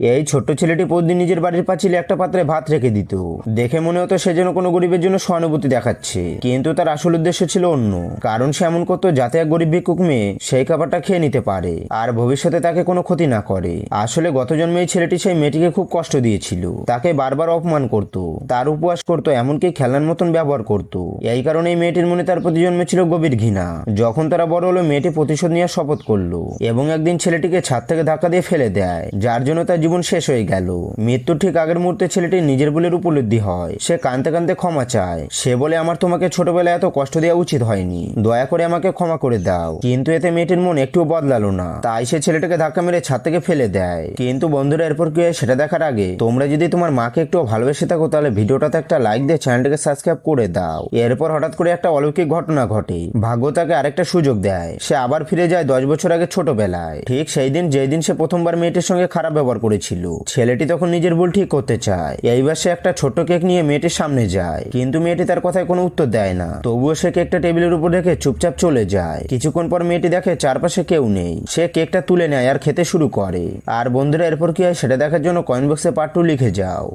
এই ছোট্ট ছেলেটি প্রতিদিন নিজের বাড়ির পাঁচিলে একটা পাত্রে ভাত রেখে দিত। দেখে মনে হতো সে যেন কোনো গরিবের জন্য সহানুভূতি দেখাচ্ছে। কিন্তু তার আসল উদ্দেশ্য ছিল অন্য। কারণ সে এমন করতো যাতে এক গরিব ভিক্ষুক মেয়ে সেই খাবারটা খেয়ে নিতে পারে। আর ভবিষ্যতে তাকে কোনো ক্ষতি না করে। আসলে গত জন্মে এই ছেলেটি সেই মেয়েটিকে খুব কষ্ট দিয়েছিল। তাকে বারবার অপমান করত। তার উপহাস করত, এমনকি খেলার মতন ব্যবহার করত। এই কারণে এই মেয়েটির মনে তার প্রতি জন্মেছিল গভীর ঘৃণা। যখন তারা বড় হলো, মেয়েটি প্রতিশোধ নেওয়ার শপথ করল এবং একদিন ছেলেটিকে ছাদ থেকে ধাক্কা দিয়ে ফেলে দেয়, যার জন্য তার জীবন শেষ হয়ে গেল। মৃত্যুর ঠিক আগের মুহূর্তে ছেলেটি নিজের বলের উপলব্ধি হয়। সে কানতে কানতে ক্ষমা চায়। সে বলে, আমার তোমাকে ছোটবেলায় এত কষ্ট দেওয়া উচিত হয়নি। দয়া করে আমাকে ক্ষমা করে দাও। কিন্তু এতে মেয়েটির মন একটুও বদলালো না। তাই সে ছেলেটাকে ধাক্কা মেরে ছাদ থেকে ফেলে দেয়। কিন্তু বন্ধুরা, এরপর কি হয় সেটা দেখার আগে, তোমরা যদি তোমার মাকে একটু ভালোবেসে থাকো, তাহলে ভিডিওটাতে একটা লাইক দিয়ে চ্যানেলটাকে সাবস্ক্রাইব করে দাও। এরপর হঠাৎ করে একটা অলৌকিক ঘটনা ঘটে। ভাগ্য তাকে আরেকটা সুযোগ দেয়। সে আবার ফিরে যায় দশ বছর আগে ছোটবেলায়। ঠিক সেই দিন যেই দিন সে প্রথমবার মেয়েটির সঙ্গে খারাপ ব্যবহার করেছিল ছেলেটি তখন নিজের ভুল ঠিক করতে চায়। এইবার সে একটা ছোট কেক নিয়ে মেয়েটির সামনে যায়। কিন্তু মেয়েটি তার কথায় কোনো উত্তর দেয় না। তবুও সে কেকটা টেবিলের উপর রেখে চুপচাপ চলে যায়। কিছুক্ষণ পর মেয়েটি দেখে চারপাশে কেউ নেই। সে কেকটা তুলে নেয় আর খেতে শুরু করে। আর বন্ধুরা, এরপর কি হয় সেটা দেখার জন্য কয়েন বক্সে পার্ট টু লিখে যাও।